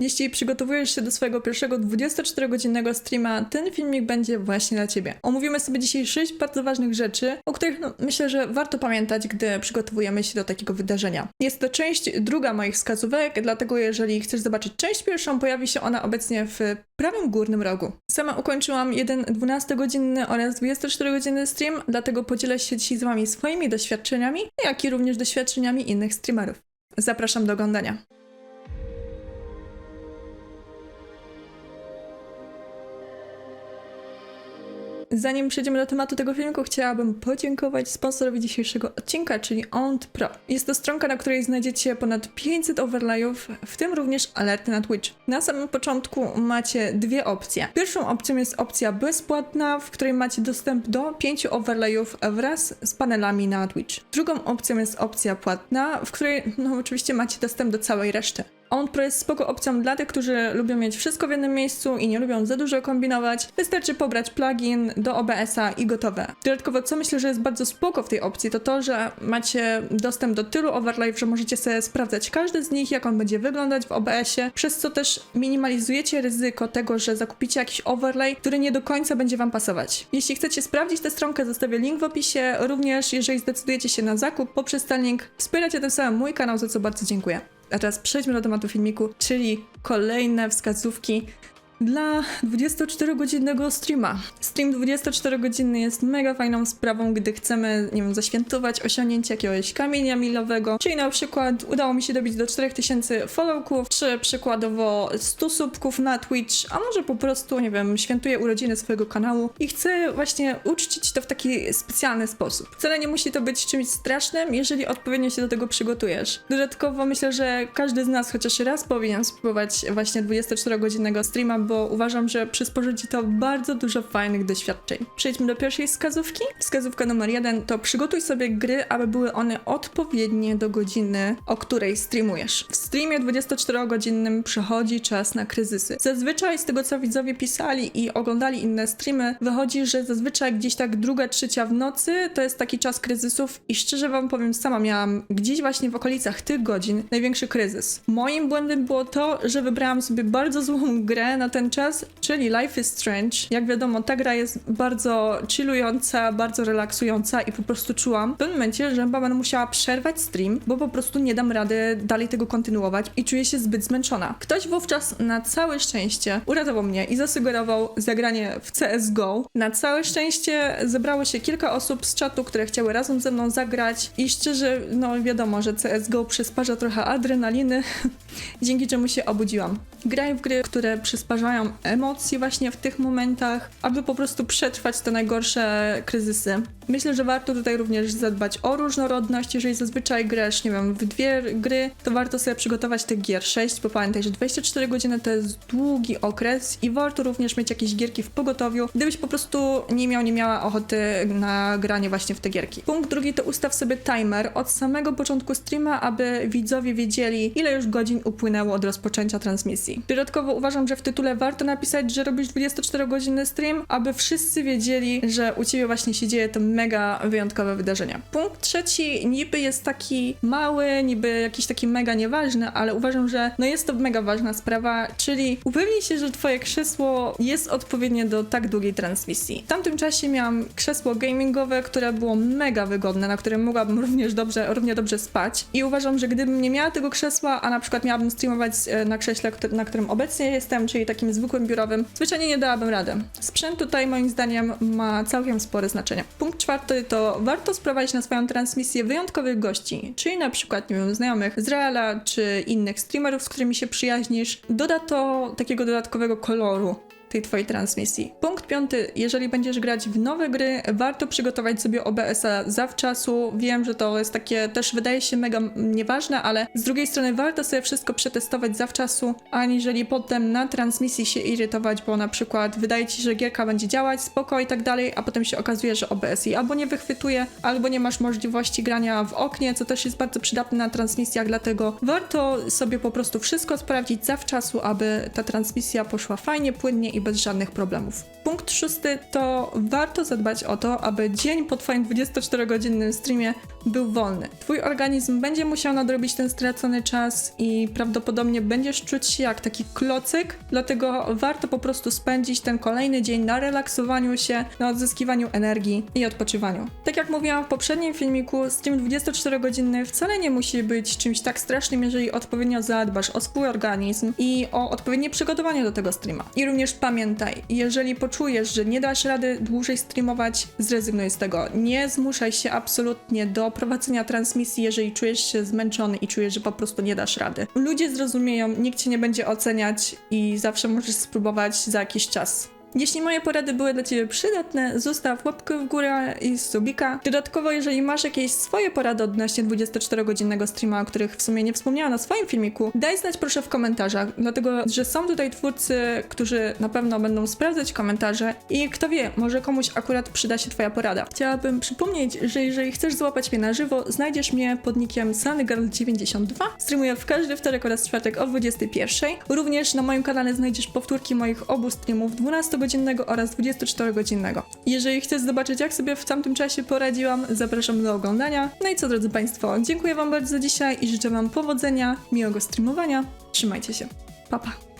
Jeśli przygotowujesz się do swojego pierwszego 24-godzinnego streama, ten filmik będzie właśnie dla Ciebie. Omówimy sobie dzisiaj 6 bardzo ważnych rzeczy, o których no, myślę, że warto pamiętać, gdy przygotowujemy się do takiego wydarzenia. Jest to część druga moich wskazówek, dlatego jeżeli chcesz zobaczyć część pierwszą, pojawi się ona obecnie w prawym górnym rogu. Sama ukończyłam jeden 12-godzinny oraz 24-godzinny stream, dlatego podzielę się dzisiaj z Wami swoimi doświadczeniami, jak i również doświadczeniami innych streamerów. Zapraszam do oglądania. Zanim przejdziemy do tematu tego filmiku, chciałabym podziękować sponsorowi dzisiejszego odcinka, czyli ONT Pro. Jest to stronka, na której znajdziecie ponad 500 overlayów, w tym również alerty na Twitch. Na samym początku macie dwie opcje. Pierwszą opcją jest opcja bezpłatna, w której macie dostęp do 5 overlayów wraz z panelami na Twitch. Drugą opcją jest opcja płatna, w której no oczywiście macie dostęp do całej reszty. On Pro jest spoko opcją dla tych, którzy lubią mieć wszystko w jednym miejscu i nie lubią za dużo kombinować. Wystarczy pobrać plugin do OBS-a i gotowe. Dodatkowo, co myślę, że jest bardzo spoko w tej opcji, to to, że macie dostęp do tylu overlayów, że możecie sobie sprawdzać każdy z nich, jak on będzie wyglądać w OBS-ie, przez co też minimalizujecie ryzyko tego, że zakupicie jakiś overlay, który nie do końca będzie Wam pasować. Jeśli chcecie sprawdzić tę stronkę, zostawię link w opisie. Również, jeżeli zdecydujecie się na zakup poprzez ten link, wspieracie tym samym mój kanał, za co bardzo dziękuję. A teraz przejdźmy do tematu filmiku, czyli kolejne wskazówki dla 24-godzinnego streama. Stream 24-godzinny jest mega fajną sprawą, gdy chcemy, nie wiem, zaświętować osiągnięcie jakiegoś kamienia milowego, czyli na przykład udało mi się dobić do 4000 followków, czy przykładowo 100 subków na Twitch, a może po prostu, nie wiem, świętuję urodziny swojego kanału i chcę właśnie uczcić to w taki specjalny sposób. Wcale nie musi to być czymś strasznym, jeżeli odpowiednio się do tego przygotujesz. Dodatkowo myślę, że każdy z nas chociaż raz powinien spróbować właśnie 24-godzinnego streama, bo uważam, że przysporzy ci to bardzo dużo fajnych doświadczeń. Przejdźmy do pierwszej wskazówki. Wskazówka numer jeden to przygotuj sobie gry, aby były one odpowiednie do godziny, o której streamujesz. W streamie 24-godzinnym przychodzi czas na kryzysy. Zazwyczaj z tego, co widzowie pisali i oglądali inne streamy, wychodzi, że zazwyczaj gdzieś tak druga, trzecia w nocy to jest taki czas kryzysów i szczerze wam powiem, sama miałam gdzieś właśnie w okolicach tych godzin największy kryzys. Moim błędem było to, że wybrałam sobie bardzo złą grę na ten czas, czyli Life is Strange. Jak wiadomo, ta gra jest bardzo chillująca, bardzo relaksująca i po prostu czułam w pewnym momencie, że będę musiała przerwać stream, bo po prostu nie dam rady dalej tego kontynuować i czuję się zbyt zmęczona. Ktoś wówczas na całe szczęście uratował mnie i zasugerował zagranie w CSGO. Na całe szczęście zebrało się kilka osób z czatu, które chciały razem ze mną zagrać i szczerze, no wiadomo, że CSGO przysparza trochę adrenaliny, dzięki czemu się obudziłam. Graj w gry, które przysparzają emocji właśnie w tych momentach, aby po prostu przetrwać te najgorsze kryzysy. Myślę, że warto tutaj również zadbać o różnorodność. Jeżeli zazwyczaj grasz, nie wiem, w dwie gry, to warto sobie przygotować tych gier 6, bo pamiętaj, że 24 godziny to jest długi okres i warto również mieć jakieś gierki w pogotowiu, gdybyś po prostu nie miał, nie miała ochoty na granie właśnie w te gierki. Punkt drugi to ustaw sobie timer od samego początku streama, aby widzowie wiedzieli, ile już godzin upłynęło od rozpoczęcia transmisji. Dodatkowo uważam, że w tytule warto napisać, że robisz 24-godzinny stream, aby wszyscy wiedzieli, że u ciebie właśnie się dzieje to mega wyjątkowe wydarzenie. Punkt trzeci niby jest taki mały, niby jakiś taki mega nieważny, ale uważam, że no jest to mega ważna sprawa, czyli upewnij się, że twoje krzesło jest odpowiednie do tak długiej transmisji. W tamtym czasie miałam krzesło gamingowe, które było mega wygodne, na którym mogłabym również dobrze, równie dobrze spać i uważam, że gdybym nie miała tego krzesła, a na przykład miałabym streamować e, na krześle, na którym obecnie jestem, czyli takim zwykłym biurowym, zwyczajnie nie dałabym rady. Sprzęt tutaj moim zdaniem ma całkiem spore znaczenie. Punkt czwarty to warto sprowadzić na swoją transmisję wyjątkowych gości, czyli na przykład, nie wiem, znajomych z Reala czy innych streamerów, z którymi się przyjaźnisz. Doda to takiego dodatkowego koloru tej twojej transmisji. Punkt piąty, jeżeli będziesz grać w nowe gry, warto przygotować sobie OBS-a zawczasu. Wiem, że to jest takie też wydaje się mega nieważne, ale z drugiej strony warto sobie wszystko przetestować zawczasu, aniżeli potem na transmisji się irytować, bo na przykład wydaje ci się, że gierka będzie działać, spoko i tak dalej, a potem się okazuje, że OBS jej albo nie wychwytuje, albo nie masz możliwości grania w oknie, co też jest bardzo przydatne na transmisjach, dlatego warto sobie po prostu wszystko sprawdzić zawczasu, aby ta transmisja poszła fajnie, płynnie i bez żadnych problemów. Punkt szósty to warto zadbać o to, aby dzień po Twoim 24-godzinnym streamie był wolny. Twój organizm będzie musiał nadrobić ten stracony czas i prawdopodobnie będziesz czuć się jak taki klocyk, dlatego warto po prostu spędzić ten kolejny dzień na relaksowaniu się, na odzyskiwaniu energii i odpoczywaniu. Tak jak mówiłam w poprzednim filmiku, stream 24-godzinny wcale nie musi być czymś tak strasznym, jeżeli odpowiednio zadbasz o swój organizm i o odpowiednie przygotowanie do tego streama. I również pamiętaj, jeżeli poczujesz, że nie dasz rady dłużej streamować, zrezygnuj z tego. Nie zmuszaj się absolutnie do prowadzenia transmisji, jeżeli czujesz się zmęczony i czujesz, że po prostu nie dasz rady. Ludzie zrozumieją, nikt cię nie będzie oceniać i zawsze możesz spróbować za jakiś czas. Jeśli moje porady były dla Ciebie przydatne, zostaw łapkę w górę i subika. Dodatkowo, jeżeli masz jakieś swoje porady odnośnie 24-godzinnego streama, o których w sumie nie wspomniałam na swoim filmiku, daj znać proszę w komentarzach, dlatego że są tutaj twórcy, którzy na pewno będą sprawdzać komentarze i kto wie, może komuś akurat przyda się Twoja porada. Chciałabym przypomnieć, że jeżeli chcesz złapać mnie na żywo, znajdziesz mnie pod nickiem SunnyGirl92. Streamuję w każdy wtorek oraz czwartek o 21. Również na moim kanale znajdziesz powtórki moich obu streamów 12 godzinnego oraz 24-godzinnego. Jeżeli chcesz zobaczyć, jak sobie w tamtym czasie poradziłam, zapraszam do oglądania. No i co, drodzy Państwo, dziękuję Wam bardzo za dzisiaj i życzę Wam powodzenia, miłego streamowania. Trzymajcie się. Pa, pa.